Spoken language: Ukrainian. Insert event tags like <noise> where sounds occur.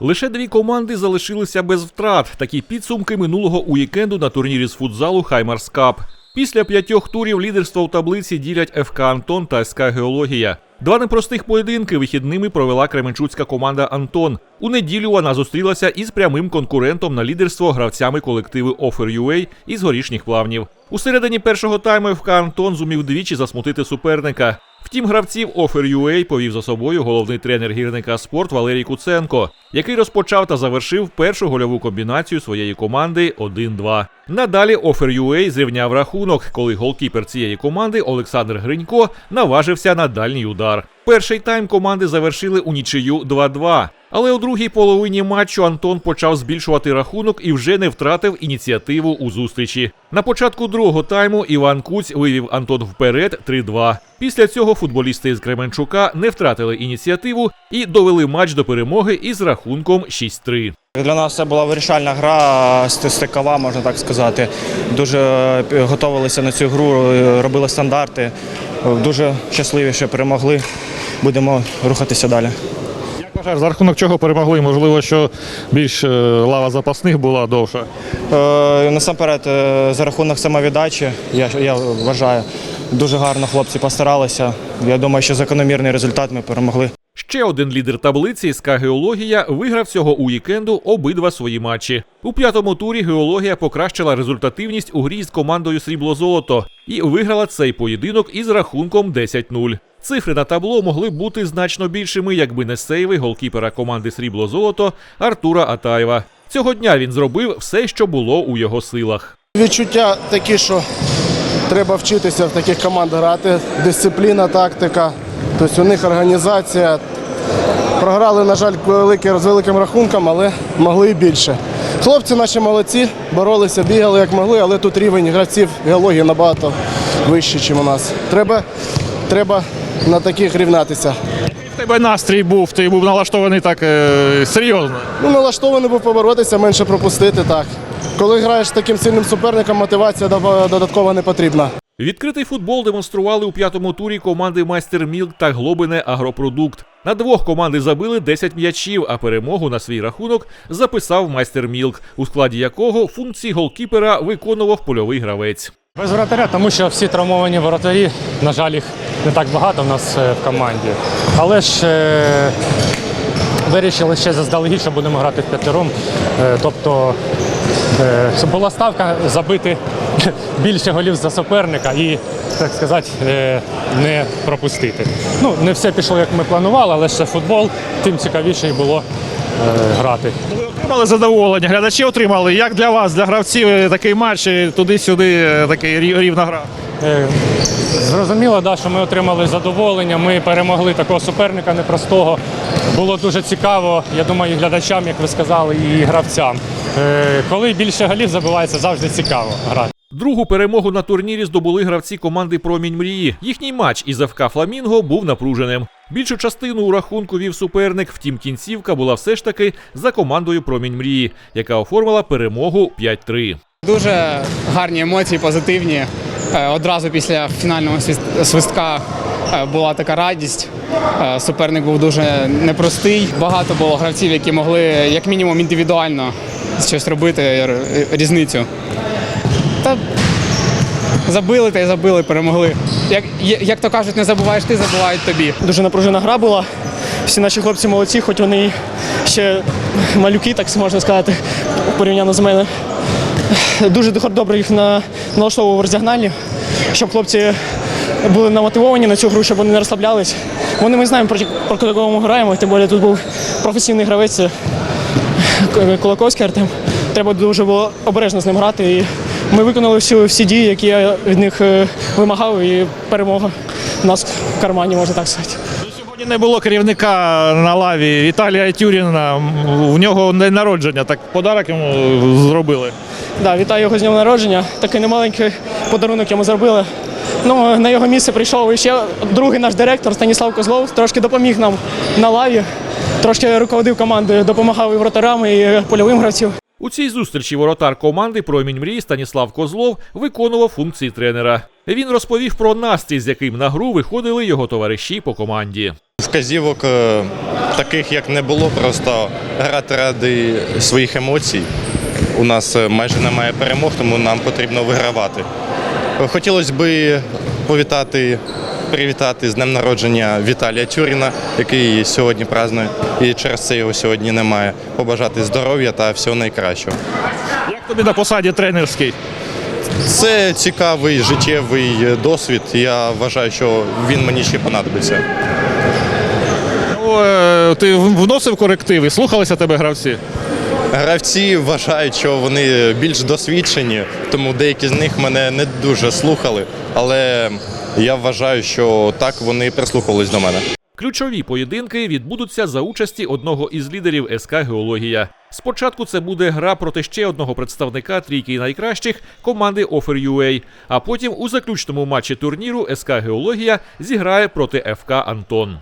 Лише дві команди залишилися без втрат. Такі підсумки минулого уікенду на турнірі з футзалу Хаймарс Кап. Після п'ятьох турів лідерство у таблиці ділять ФК Антон та СК Геологія. Два непростих поєдинки вихідними провела кременчуцька команда Антон. У неділю вона зустрілася із прямим конкурентом на лідерство гравцями колективи Offer.ua із горішніх плавнів. У середині першого тайму ФК Антон зумів двічі засмутити суперника. Втім, гравців Offer.ua повів за собою головний тренер гірника спорт Валерій Куценко, який розпочав та завершив першу гольову комбінацію своєї команди 1-2. Надалі Offer.ua зрівняв рахунок, коли голкіпер цієї команди Олександр Гринько наважився на дальній удар. Перший тайм команди завершили у нічию 2-2. Але у другій половині матчу Антон почав збільшувати рахунок і вже не втратив ініціативу у зустрічі. На початку другого тайму Іван Куць вивів Антон вперед 3-2. Після цього футболісти з Кременчука не втратили ініціативу і довели матч до перемоги із рахунком 6-3. Для нас це була вирішальна гра, ст- стикова, можна так сказати. Дуже е, готувалися на цю гру, е, робили стандарти. Дуже щасливі, що перемогли. Будемо рухатися далі. Як за рахунок чого перемогли? Можливо, що більш е, лава запасних була довша. Е, Насамперед, е, за рахунок самовіддачі, я, я вважаю, дуже гарно хлопці постаралися. Я думаю, що закономірний результат ми перемогли. Ще один лідер таблиці СК Геологія виграв цього уікенду обидва свої матчі. У п'ятому турі геологія покращила результативність у грі з командою Срібло-Золото і виграла цей поєдинок із рахунком 10-0. Цифри на табло могли бути значно більшими, якби не сейви голкіпера команди Срібло-Золото Артура Атаєва. Цього дня він зробив все, що було у його силах. Відчуття такі, що треба вчитися в таких командах грати. Дисципліна, тактика. Тобто у них організація. Програли, на жаль, великі, з великим рахунком, але могли і більше. Хлопці наші молодці, боролися, бігали як могли, але тут рівень гравців геології набагато вищий, ніж у нас. Треба, треба на таких рівнятися. В тебе настрій був, ти був налаштований так е, серйозно. Ну, налаштований був поборотися, менше пропустити так. Коли граєш з таким сильним суперником, мотивація додатково- додаткова не потрібна. Відкритий футбол демонстрували у п'ятому турі команди Майстер Мілк та Глобине Агропродукт. На двох команди забили 10 м'ячів, а перемогу на свій рахунок записав Майстер Мілк, у складі якого функції голкіпера виконував польовий гравець. Без воротаря, тому що всі травмовані воротарі, на жаль, їх не так багато в нас е, в команді. Але ж е, вирішили ще заздалегідь, що будемо грати в п'ятером. Е, тобто е, була ставка забити <laughs> більше голів за суперника і, так сказати, е, не пропустити. Ну, не все пішло, як ми планували, але це футбол, тим цікавіше і було е, грати. Ви отримали задоволення, глядачі отримали. Як для вас, для гравців, е, такий матч, туди-сюди, такий рівна гра? Зрозуміло, да, що ми отримали задоволення. Ми перемогли такого суперника непростого. Було дуже цікаво, я думаю, і глядачам, як ви сказали, і гравцям. Коли більше голів забивається, завжди цікаво грати. Другу перемогу на турнірі здобули гравці команди Промінь мрії. Їхній матч із ФК Фламінго був напруженим. Більшу частину у рахунку вів суперник, втім кінцівка була все ж таки за командою Промінь мрії, яка оформила перемогу 5-3. Дуже гарні емоції, позитивні. Е, Одразу після фінального свистка е, була така радість. Е, Суперник був дуже непростий. Багато було гравців, які могли як мінімум індивідуально щось робити, різницю. Та забили та й забили, перемогли. Як, як то кажуть, не забуваєш ти, забувають тобі. Дуже напружена гра була. Всі наші хлопці молодці, хоч вони ще малюки, так можна сказати, порівняно з мене. Дуже добре їх на, налаштовував в роздягнанні, щоб хлопці були намотивовані на цю гру, щоб вони не розслаблялись. Вони ми знаємо, проти, проти кого ми граємо, тим більше тут був професійний гравець е, Кулаковський Артем. Треба дуже було обережно з ним грати. І ми виконали всі, всі дії, які я від них е, вимагав, і перемога у нас в кармані, можна так сказати. Сьогодні не було керівника на лаві Віталія Тюріна. В нього день народження, так подарок йому зробили. Да, вітаю його з днем народження. Такий немаленький подарунок йому зробили. Ну, на його місце прийшов ще другий наш директор Станіслав Козлов, трошки допоміг нам на лаві, трошки руководив командою, допомагав і вратарям, і польовим гравцям. У цій зустрічі воротар команди Промінь мрій Станіслав Козлов виконував функції тренера. Він розповів про настрій, з яким на гру виходили його товариші по команді. Вказівок е, таких як не було, просто грати ради своїх емоцій. У нас е, майже немає перемог, тому нам потрібно вигравати. Е, Хотілося б повітати, привітати з днем народження Віталія Тюріна, який сьогодні празднує, і через це його сьогодні немає. Побажати здоров'я та всього найкращого. Як тобі на посаді тренерській? Це цікавий життєвий досвід. Я вважаю, що він мені ще понадобиться. Ну, е, ти вносив корективи, слухалися тебе гравці? Гравці вважають, що вони більш досвідчені, тому деякі з них мене не дуже слухали. Але я вважаю, що так вони прислухались до мене. Ключові поєдинки відбудуться за участі одного із лідерів СК Геологія. Спочатку це буде гра проти ще одного представника трійки найкращих команди Offer.ua, а потім у заключному матчі турніру СК Геологія зіграє проти ФК Антон.